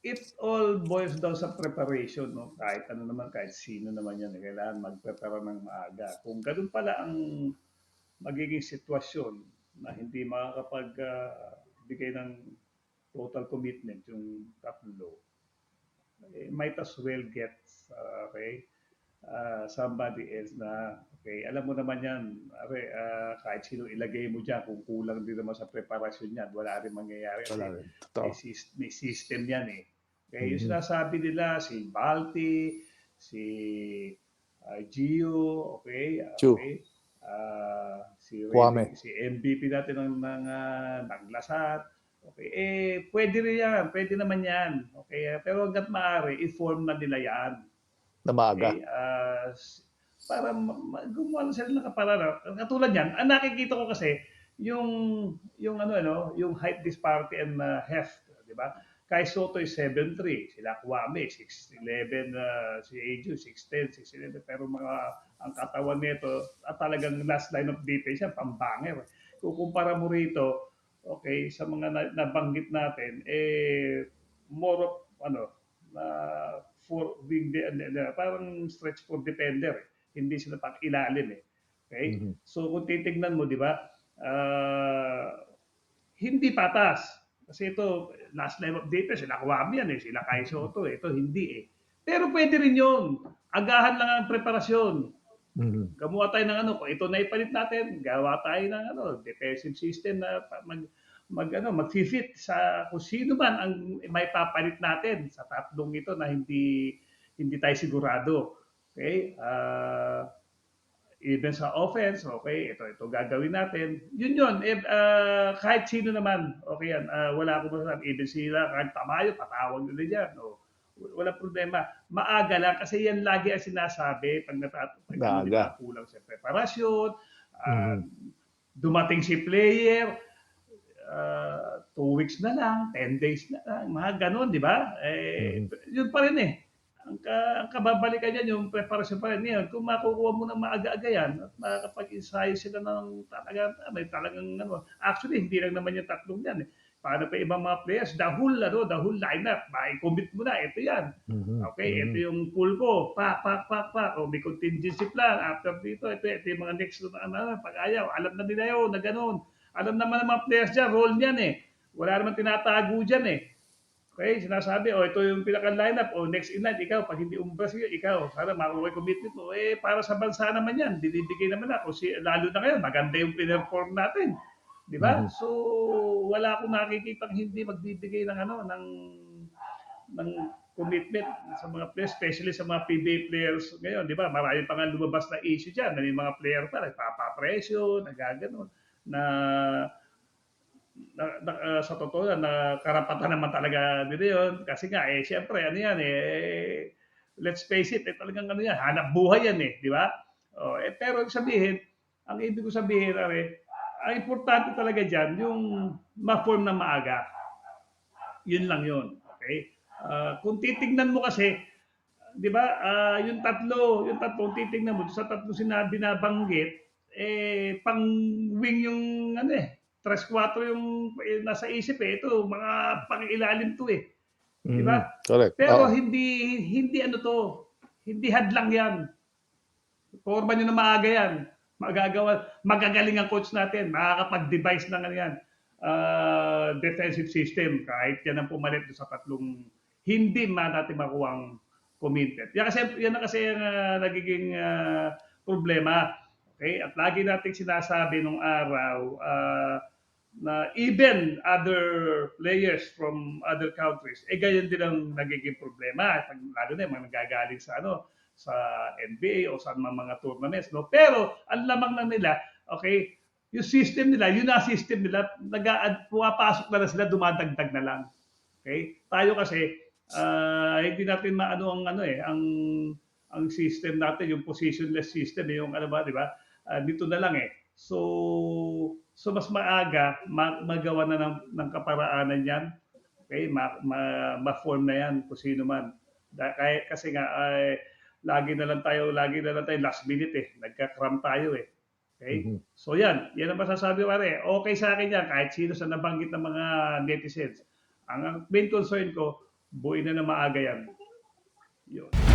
it all boils down sa preparation, no? Kahit ano naman, kahit sino naman yan, eh, kailangan magprepara ng maaga. Kung ganun pala ang magiging sitwasyon na hindi makakapag-bigay ng total commitment yung tatlo, eh, might as well get, uh, okay, uh, somebody else na, okay, alam mo naman yan, okay, uh, kahit sino ilagay mo dyan, kung kulang din naman sa preparasyon yan, wala rin mangyayari. Wala Kasi rin. May, may system yan eh. Kaya yung Mhm. sinasabi nila, si Balti, si uh, Gio, okay, okay, ah, si, Kwame. si MVP natin ng, ng, uh, ng Lasat, okay, eh, pwede rin yan, pwede naman yan, okay, ah, pero hanggat maaari, inform na nila yan. Na maaga. Okay, ah, s- para ma- ma- gumawa na sila ng kaparara. Katulad yan, ang nakikita ko kasi, yung, yung ano, ano, yung height disparity and uh, heft, di ba? Kay Soto is 7'3", sila Kwame, 6'11", uh, si Eju, 6'10", 6'11", pero mga, ang katawan nito, at talagang last line of defense yan, pambanger. Kukumpara mo rito, okay, sa mga na, nabanggit natin, eh, more of, ano, na for wing de, de- de- parang stretch for defender eh. hindi sila pang ilalim eh okay Mhm. so kung titignan mo di ba ah, hindi patas kasi ito last of defense sila Kwame yan eh sila Kai Soto eh. ito hindi eh pero pwede rin yun agahan lang ang preparasyon Mhm. gumawa tayo ng ano, kung ito na ipalit natin, gawa tayo ng ano, defensive system na mag mag ano, mag-fit sa kung sino man ang may papalit natin sa tatlong ito na hindi hindi tayo sigurado. Okay? Ah, even sa offense, okay, ito ito gagawin natin. Yun yun, eh, ah, kahit sino naman, okay yan, ah, wala akong masasabi, even sila, kahit tamayo, patawag nila dyan, o, wala problema. Maaga lang, kasi yan lagi ang sinasabi pag natat pag kulang sa preparasyon, ah, Mhm. dumating si player, ah, two weeks na lang, 10 days na lang, mga ganun, di ba? Eh, Yun pa rin eh. Ang, ka, ang kababalikan yan, yung preparasyon pa rin. Ngayon, kung makukuha mo ng maaga-aga yan, at makakapag-ensayo sila ng talagang, ah, may talagang, ano, actually, hindi lang naman yung tatlong yan eh. Paano pa ibang mga players? The whole, ano, the whole lineup, mai-commit mo na, ito yan. Mhm. Okay, Mhm. ito yung pool ko. Pa, pa, pa, pa. O may contingency plan. After dito, ito, ito yung mga next na ano, pag ayaw. Alam na nila yun na ganun. Alam naman ng mga players dyan, role niyan eh. Wala naman tinatago dyan eh. Okay, sinasabi, o ito yung pinaka lineup, o next in line, ikaw, pag hindi umbras yun, ikaw, para makuha commitment mo, eh, para sa bansa naman yan, binibigay naman ako, si, lalo na ngayon, maganda yung pinerform natin, di ba? Mhm. So, wala akong nakikita hindi magbibigay ng ano, ng ng commitment sa mga players, especially sa mga PBA players ngayon, di ba? Marami pa nga lumabas na issue dyan, na may mga player pa, nagpapapresyo, nagaganon, na, na, na ah, sa totoo lang, na karapatan naman talaga nila yun. Kasi nga, eh, syempre, ano yan, eh, let's face it, eh, talagang ano yan, hanap buhay yan eh, di ba? Oh, eh, pero sabihin, ang ibig ko sabihin, are, ang importante talaga dyan, yung ma-form na maaga. Yun lang yun. Okay? Ah, kung titignan mo kasi, di ba, ah, yung tatlo, yung tatlo, titignan mo, sa tatlo sinabi na banggit, eh, pang wing yung, ano eh, 3-4 yung eh, nasa isip eh. Ito, mga pang-ilalim to eh. Di ba? Correct. Pero Oo. hindi hindi ano to, hindi hadlang 'yan. Forma nyo na maaga 'yan. Magagawa, magagaling ang coach natin, makakapag-devise ng ano 'yan. ah, defensive system kahit yan ang pumalit sa tatlong hindi man natin makuha ang commitment. Yan kasi yan na kasi ang ah, nagiging ah, problema. Okay? At lagi nating sinasabi nung araw ah, na even other players from other countries, eh ganyan din ang nagiging problema. Pag, lalo na yung mga nagagaling sa ano, sa NBA o sa mga, tournaments. No? Pero ang lamang na nila, okay, yung system nila, yun na system nila, nag pumapasok na lang sila, dumadagdag na lang. Okay? Tayo kasi, ah, hindi natin maano ang ano eh, ang ang system natin, yung positionless system, eh, yung ano ba, di ba? Ah, dito na lang eh. So, so mas maaga ma- magawa na ng, ng kaparaanan yan. Okay, ma, ma, ma-form na yan kung sino man. Da, kaya, kasi nga, ay, lagi na lang tayo, lagi na lang tayo last minute eh. Nagka-cram tayo eh. Okay? Mhm. So yan, yan ang masasabi pare. Okay sa akin yan, kahit sino sa nabanggit ng mga netizens. Ang ang main concern ko, Buuin na na maaga yan. Yun.